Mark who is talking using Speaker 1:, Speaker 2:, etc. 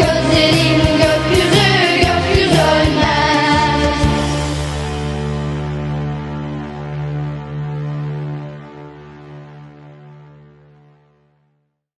Speaker 1: Gözlerim gö